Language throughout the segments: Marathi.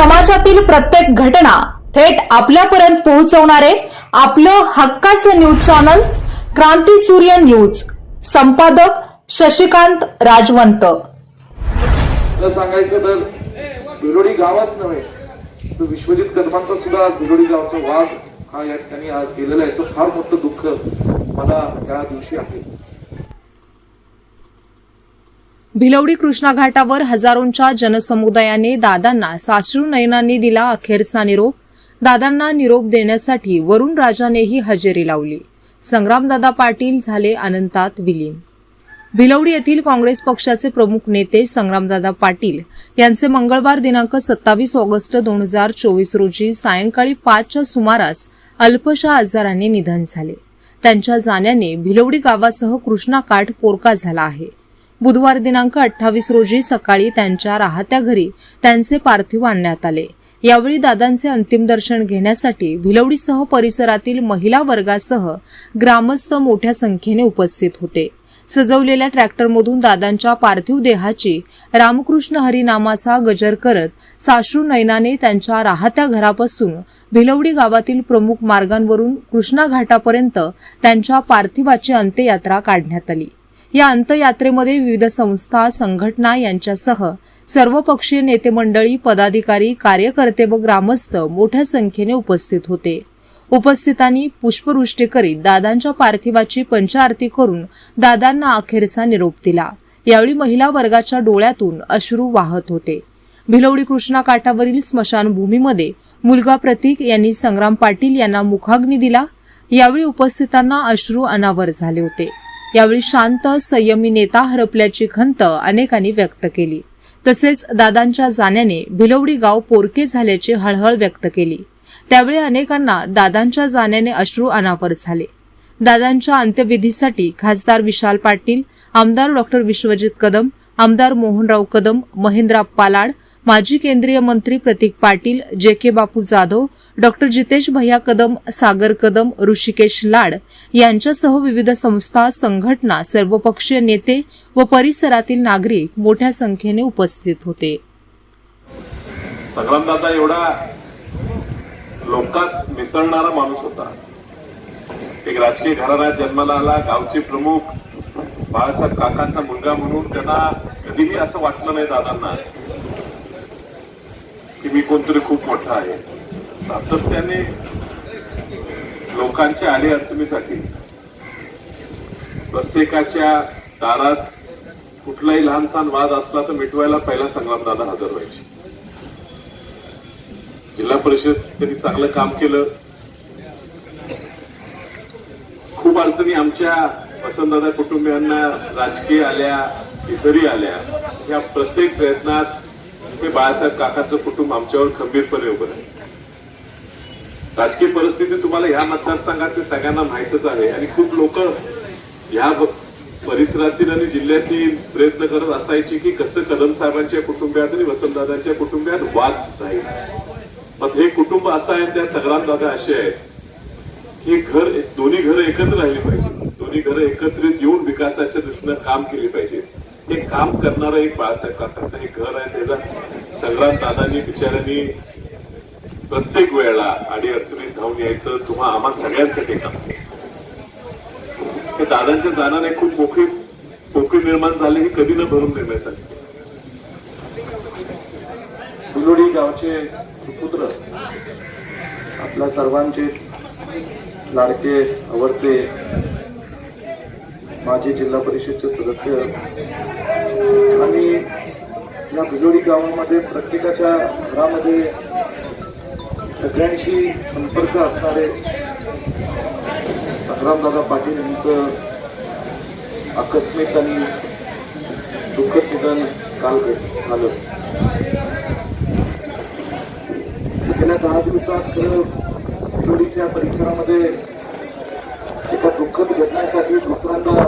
समाजातील प्रत्येक घटना थेट आपल्यापर्यंत पोहोचवणारे आपलं हक्काचं न्यूज चॅनल क्रांती सूर्य न्यूज. संपादक शशिकांत राजवंत. सांगायचं तर भिलोडी गावच नव्हे तर विश्वजित कदमांचा सुद्धा भिलोडी गावचा वाद हा या ठिकाणी आज गेलेला आहे. याचं फार मोठं दुःख मला या दिवशी आहे. भिलवडी कृष्णा घाटावर हजारोंच्या जनसमुदायाने दादांना सासरू नयनांनी दिला अखेरचा निरोप. दादांना निरोप देण्यासाठी वरुण राजानेही हजेरी लावली. संग्रामदादा पाटील झाले अनंतात विलीन. भिलवडी येथील काँग्रेस पक्षाचे प्रमुख नेते संग्रामदादा पाटील यांचे मंगळवार दिनांक सत्तावीस ऑगस्ट दोन हजार चोवीस रोजी सायंकाळी पाचच्या सुमारास अल्पशा आजाराने निधन झाले. त्यांच्या जाण्याने भिलवडी गावासह कृष्णा काठ पोरका झाला आहे. बुधवार दिनांक अठ्ठावीस रोजी सकाळी त्यांच्या राहत्या घरी त्यांचे पार्थिव आणण्यात आले. यावेळी दादांचे अंतिम दर्शन घेण्यासाठी भिलवडीसह परिसरातील महिला वर्गासह ग्रामस्थ मोठ्या संख्येने उपस्थित होते. सजवलेल्या ट्रॅक्टरमधून दादांच्या पार्थिव देहाची रामकृष्ण हरिनामाचा गजर करत साश्रू नयनाने त्यांच्या राहत्या घरापासून भिलवडी गावातील प्रमुख मार्गांवरून कृष्णा घाटापर्यंत त्यांच्या पार्थिवाची अंत्ययात्रा काढण्यात आली. या अंतयात्रेमध्ये विविध संस्था संघटना यांच्यासह सर्वपक्षीय नेते मंडळी पदाधिकारी कार्यकर्ते व ग्रामस्थ मोठ्या संख्येने उपस्थित होते. उपस्थितांनी पुष्पवृष्टी करीत दादांच्या पार्थिवाची पंचारती करून दादांना अखेरचा निरोप दिला. यावेळी महिला वर्गाच्या डोळ्यातून अश्रू वाहत होते. भिलवडी कृष्णा काठावरील स्मशानभूमीमध्ये मुलगा प्रतीक यांनी संग्राम पाटील यांना मुखाग्नी दिला. यावेळी उपस्थितांना अश्रू अनावर झाले होते. यावेळी शांत संयमी नेता हरपल्याची खंत अनेकांनी व्यक्त केली. तसेच दादांच्या जाण्याने भिलवडी गाव पोरके झाल्याची हळहळ व्यक्त केली. त्यावेळी अनेकांना दादांच्या जाण्याने अश्रू अनावर झाले. दादांच्या अंत्यविधीसाठी खासदार विशाल पाटील आमदार डॉक्टर विश्वजित कदम आमदार मोहनराव कदम महेंद्रा पालाड माजी केंद्रीय मंत्री Prateek Patil J K Bapu Jadhav doctor Jitesh भैया कदम सागर कदम ऋषिकेश लाड यांच्यासह विविध संस्था संघटना सर्वपक्षीय नेते व परिसरातील नागरिक मोठ्या संख्येने उपस्थित होते. संग्रामदादा एवढा लोकात मिसळणारा माणूस होता. एक राजकीय घराण्यात जन्माला आला गावचे प्रमुख बाळासाहेब काकांचा मुलगा म्हणून त्यांना कधीही असं वाटलं नाही दादांना की मी कोणतरी खूप मोठा आहे. सातत्याने लोकांच्या आले अडचणीसाठी प्रत्येकाच्या दारात कुठलाही लहानसहान वाद असला तर मिटवायला पहिला संग्रामदादा हजर व्हायचे. जिल्हा परिषद त्यांनी चांगलं काम केलं. खूप अडचणी आमच्या वसंतदादा कुटुंबियांना राजकीय आल्या इतरही आल्या. या प्रत्येक प्रयत्नात हे बाळासाहेब काकाचं कुटुंब आमच्यावर खंबीरपणे उभं राहील. राजकीय परिस्थिती तुम्हाला ह्या मतदारसंघातील सगळ्यांना माहितच आहे आणि खूप लोक ह्या परिसरातील आणि जिल्ह्यातील प्रयत्न करत असायचे की कसं कदम साहेबांच्या कुटुंबियात आणि वसंतदादांच्या कुटुंबियात वाद राहील. मग हे कुटुंब असं आहे त्या सगळ्यात दादा असे आहेत की घर दोन्ही घरं एकत्र राहिली पाहिजे. दोन्ही घरं एकत्रित येऊन विकासाच्या दृष्टीनं काम केली पाहिजे. हे काम करणारं एक बाळासाहेब काकाचं हे घर आहे. त्याचा संग्राम दादांनी बिचाऱ्यांनी प्रत्येक वेळेला आणि अडचणीत धावून यायचं तुम्हा आम्हा सगळ्यांसाठी काम. हे दादांच्या दानाने खूप मोकळी पोकळी निर्माण झाली हे कधी न भरून देण्यासाठी बुलोडी गावचे सुपुत्र आपल्या सर्वांचेच लाडके आवडते माजी जिल्हा परिषदचे सदस्य आणि या भिलोडी गावामध्ये प्रत्येकाच्या घरामध्ये सगळ्यांशी संपर्क असणारे संग्रामदादा पाटील यांचं आकस्मिक आणि दुःखद निधन काल झालं. गेल्या दहा दिवसात भिलोडीच्या परिसरामध्ये एका दुःखद घटनेसाठी दुसऱ्यांदा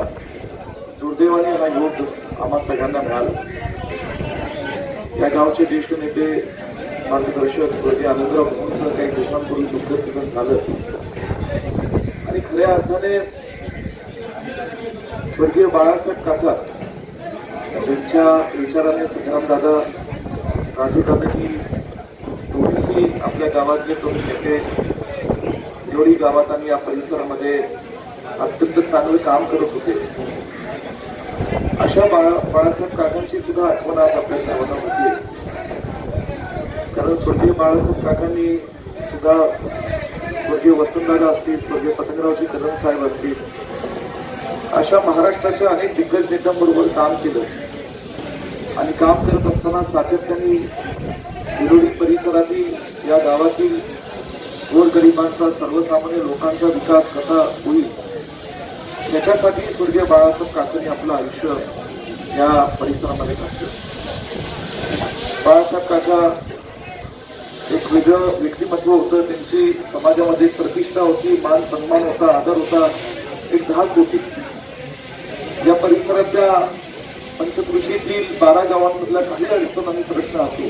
दुर्दैवाने हा योग आम्हा सगळ्यांना मिळाला. या गावचे ज्येष्ठ नेते मार्गदर्शक स्वर्गीय आनंदराव असं काही दिवसांपूर्वी दुःखद झालं. आणि खऱ्या अर्थाने स्वर्गीय बाळासाहेब काका ज्यांच्या विचाराने संग्रामदादा राजूदादांनी की आपल्या गावातले तरुण नेते जेवढी गावात आणि या परिसरामध्ये अत्यंत चांगलं काम करत होते. अशा बाळा बाळासाहेब काकांची सुद्धा आठवण आज आपल्या सर्वांना होती कारण स्वर्गीय बाळासाहेब काकांनी सुद्धा स्वर्गीय वसंतदादा असतील स्वर्गीय पतंगरावजी कदम साहेब असतील अशा महाराष्ट्राच्या अनेक दिग्गज नेत्यांबरोबर काम केलं. आणि काम करत असताना सातत्याने विरोधी परिसरातील या गावातील गोरगरिबांचा सर्वसामान्य लोकांचा विकास कसा होईल याच्यासाठी स्वर्गीय बाळासाहेब काकांनी आपलं आयुष्य या परिसरामध्ये घातलं बाळासाहेब काका एक वेगळं व्यक्तिमत्व होतं त्यांची समाजामध्ये एक प्रतिष्ठा होती मान सन्मान होता आदर होता एक दहा कोटी या परिसरातल्या पंचकृषीतील बारा गावांमधल्या काही अडचण आणि प्रश्न असो.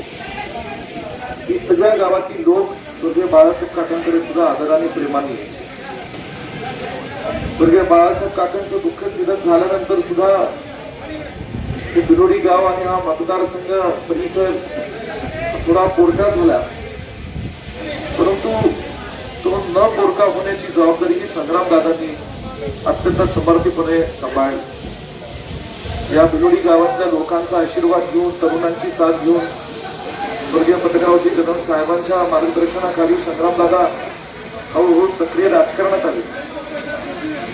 की सगळ्या गावातील लोक स्वर्गीय बाळासाहेब काकांकडे सुद्धा आदराने प्रेमाने स्वर्गीय बाळासाहेब काकांचं दुःख निधन झाल्यानंतर सुद्धा हे बिरोडी गाव आणि हा मतदारसंघ परिसर थोडा पोरका झाला. परंतु तो न पोरका होण्याची जबाबदारी ही संग्राम दादांनी अत्यंत समर्थपणे सांभाळली. या बिलोडी गावातल्या लोकांचा आशीर्वाद घेऊन तरुणांची साथ घेऊन स्वर्गीय पत्रकारावजी कदम साहेबांच्या मार्गदर्शनाखाली संग्रामदादा हळूहळू सक्रिय राजकारणात आले.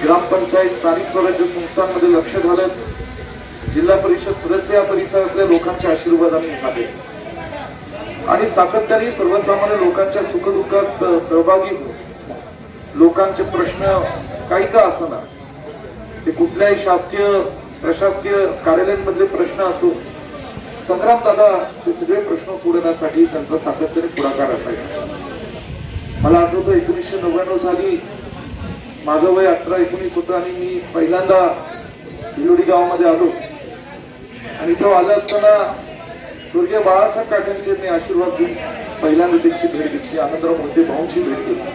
ग्रामपंचायत स्थानिक स्वराज्य संस्थांमध्ये लक्ष घालत जिल्हा परिषद सदस्य या परिसरातल्या लोकांच्या आशीर्वादाने झाले. आणि सातत्याने सर्वसामान्य लोकांच्या सुखदुःखात सहभागी होऊन. लोकांचे प्रश्न काही का असणार ते कुठल्याही शासकीय प्रशासकीय कार्यालयांमधले प्रश्न असो संग्राम दादा ते सगळे प्रश्न सोडवण्यासाठी त्यांचा सातत्याने पुढाकार असायचा. मला आठवतं एकोणीसशे नव्याण्णव साली माझं वय अठरा एकोणीस होतं आणि मी पहिल्यांदा भिलोडी गावामध्ये आलो. आणि इथं आलं असताना सूर्य बाळासाहेब काकांचे मी आशीर्वाद घेऊन पहिल्यांदा त्यांची भेट घेतली. आनंदराव मोठे भाऊंची भेट घेतली.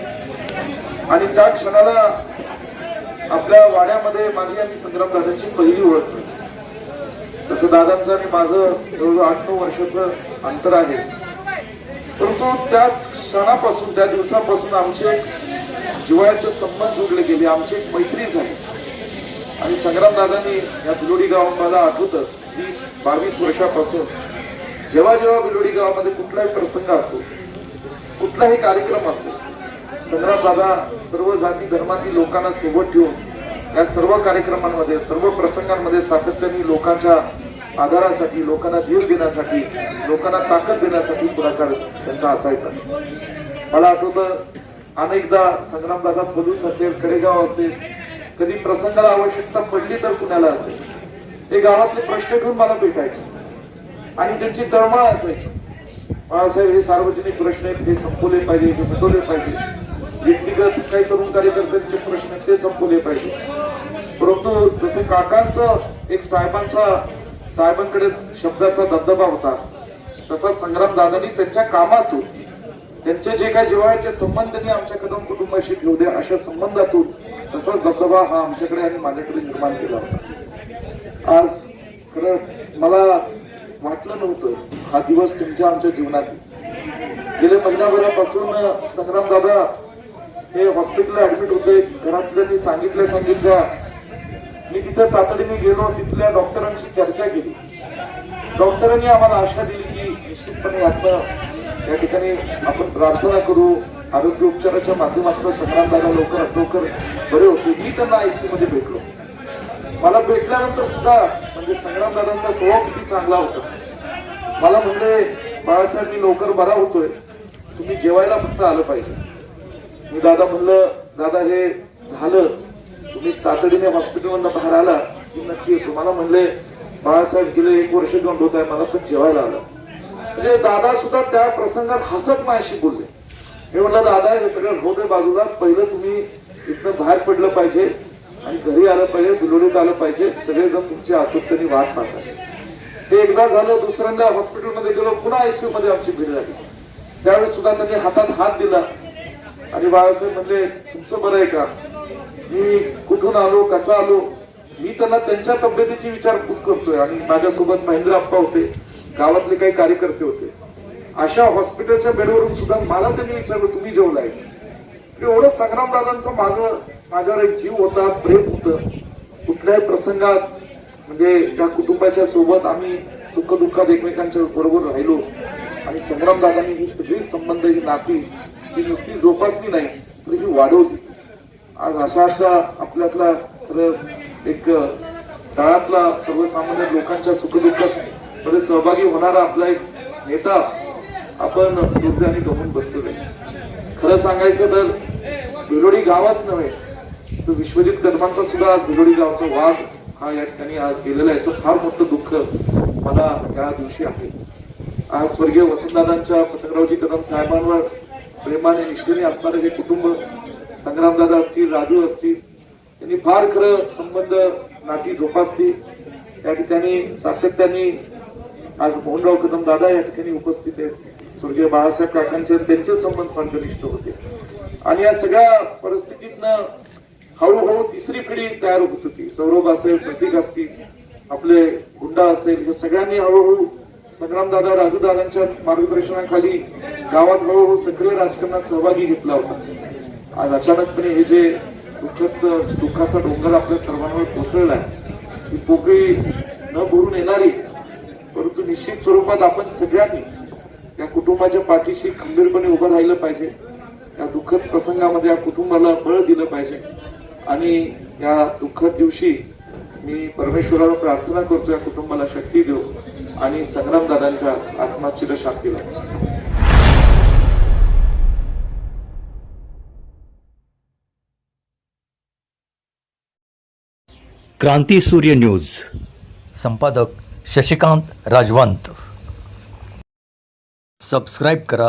आणि त्या क्षणाला आपल्या वाड्यामध्ये माझी आणि संग्राम दादांची पहिली ओळख झाली. तसं दादांचं आणि माझं जवळजवळ आठ नऊ वर्षाचं अंतर आहे. परंतु त्या क्षणापासून त्या दिवसापासून आमचे जिव्हाळ्याचे संबंध जोडले गेले. आमची एक मैत्री झाली. आणि संग्राम दादांनी या बिलोडी गावात मला आठवतं. वीस बावीस वर्षापासून जेव्हा जेव्हा बिलोडी गावामध्ये कुठलाही प्रसंग असो कुठलाही कार्यक्रम असो संग्राम दादा सर्व जाती धर्मातील लोकांना सोबत ठेवून या सर्व कार्यक्रमांमध्ये सर्व प्रसंगांमध्ये सातत्याने लोकांच्या आधारासाठी लोकांना धीर देण्यासाठी लोकांना ताकद देण्यासाठी पुढाकार त्यांचा असायचा. मला आठवतं अनेकदा संग्रामदादा पलूस असेल कडेगाव असेल कधी प्रसंगाला आवश्यकता पडली तर पुण्याला असेल. हे गावातले प्रश्न घेऊन मला भेटायचे. आणि त्यांची तळमळ असायची. बाळासाहेब हे सार्वजनिक प्रश्न आहेत हे संपवले पाहिजे हे मिटवले पाहिजे. व्यक्तिगत काही तरुण कार्यकर्त्यांचे प्रश्न आहेत ते संपवले पाहिजे. परंतु जसे काकांचं एक साहेबांचा साहेबांकडे शब्दाचा दबदबा होता तसा संग्राम दादांनी त्यांच्या कामातून त्यांचे जे काही जिव्हाळ्याचे संबंध त्यांनी आमच्या कदम कुटुंबाशी ठेवले अशा संबंधातून तसाच दबदबा हा आमच्याकडे आणि माझ्याकडे निर्माण केला होता. आज खरं मला वाटलं नव्हतं. हा दिवस तुमच्या आमच्या जीवनात गेल्या महिनाभरापासून संग्राम दादा हे हॉस्पिटलला ऍडमिट होते घरातल्यांनी सांगितल्या सांगितल्या. मी तिथं तातडीने गेलो तिथल्या डॉक्टरांशी चर्चा केली. डॉक्टरांनी आम्हाला आशा दिली की निश्चितपणे आता या ठिकाणी आपण प्रार्थना करू. आरोग्य उपचाराच्या माध्यमातून संग्राम दादा लवकरात लवकर बरे होते मी त्यांना आयसीयू मध्ये भेटलो. मला भेटल्यानंतर सुद्धा म्हणजे संग्राम दादांचा स्वभाव किती चांगला होता. मला म्हणले बाळासाहेब मी लवकर बरा होतोय. तुम्ही जेवायला फक्त आलं पाहिजे. मी दादा म्हणलं दादा हे झालं. तुम्ही तातडीने हॉस्पिटलमधनं बाहेर आला. की नक्की येतो. मला म्हणले बाळासाहेब गेले एक वर्ष गंड होत आहे. मला पण जेवायला आलं. म्हणजे दादा सुद्धा त्या प्रसंगात हसत माझ्याशी बोलले. मी म्हटलं दादा हे सगळं होते बाजूला. पहिलं तुम्ही इथनं बाहेर पडलं पाहिजे. आणि घरी आलं पाहिजे बिलोडीत आलं पाहिजे सगळेजण तुमच्या आतुरतेने वाट पाहतात. ते एकदा झालं दुसऱ्यांदा हॉस्पिटलमध्ये गेलो पुन्हा आयसीयू मध्ये आमची भीड झाली. त्यावेळेस सुद्धा त्यांनी हातात हात दिला. आणि बाळासाहेब म्हणले तुमचं बरं आहे का? मी कुठून आलो कसा आलो? मी त्यांना त्यांच्या तब्येतीची विचारपूस करतोय आणि माझ्यासोबत महेंद्र आप्पा होते गावातले काही कार्यकर्ते होते. अशा हॉस्पिटलच्या बेडवरून सुद्धा मला त्यांनी विचारलं तुम्ही जेवलाय? एवढं संग्रामदादांचं माझं माझ्यावर एक जीव होता प्रेम होतं. कुठल्याही प्रसंगात म्हणजे त्या कुटुंबाच्या सोबत आम्ही सुखदुःखात एकमेकांच्या बरोबर राहिलो आणि संग्राम दादांनी ही सगळी संबंध ही नाती ही नुसती जोपासली नाही तर ही वाढवली. आज अशा अशा आपल्यातला खरं एक काळातला सर्वसामान्य लोकांच्या सुखदुःखात मध्ये सहभागी होणारा आपला एक नेता आपण दुर्दैवाने गमून बसलेलो नाही खरं सांगायचं तर बिरोडी गावच नव्हे तो विश्वजित कदमांचा सुद्धा आज गावचा वाद हा या ठिकाणी आज गेलेला याचं फार मोठं दुःख मला या दिवशी आहे. आज स्वर्गीय वसंतदादांच्या पतंगरावजी कदम साहेबांवर प्रेमाने निष्ठेने असणारे हे कुटुंब संग्रामदादा असतील राजू असतील यांनी फार खरं संबंध नाती जोपासली. या ठिकाणी सातत्याने आज मोहनराव कदम दादा या ठिकाणी उपस्थित आहेत. स्वर्गीय बाळासाहेब काकांचे त्यांचे संबंध फार घनिष्ठ होते. आणि या सगळ्या परिस्थिती तिसरी पिढी तयार होत होती. सौरभ असेल प्रतीक असतील आपले गुंडा असेल हे सगळ्यांनी हळूहळू संग्रामदादा राजूदादांच्या मार्गदर्शनाखाली गावात हळूहळू सक्रिय राजकारणात सहभागी घेतला होता. आज अचानकपणे हे जे दुःखद दुःखाचा डोंगर आपल्या सर्वांवर कोसळलाय ही पोकळी न भरून येणारी परंतु निश्चित स्वरूपात आपण सगळ्यांनीच या कुटुंबाच्या पाठीशी खंबीरपणे उभं राहिलं पाहिजे. या दुःखद प्रसंगामध्ये या कुटुंबाला बळ दिलं पाहिजे. आणि या दुःखद दिवशी मी परमेश्वराला प्रार्थना करतो या कुटुंबाला शक्ती देऊ आणि संग्राम दादांच्या आत्माची शांती लावू क्रांती सूर्य न्यूज. संपादक शशिकांत राजवंत. सबस्क्राईब करा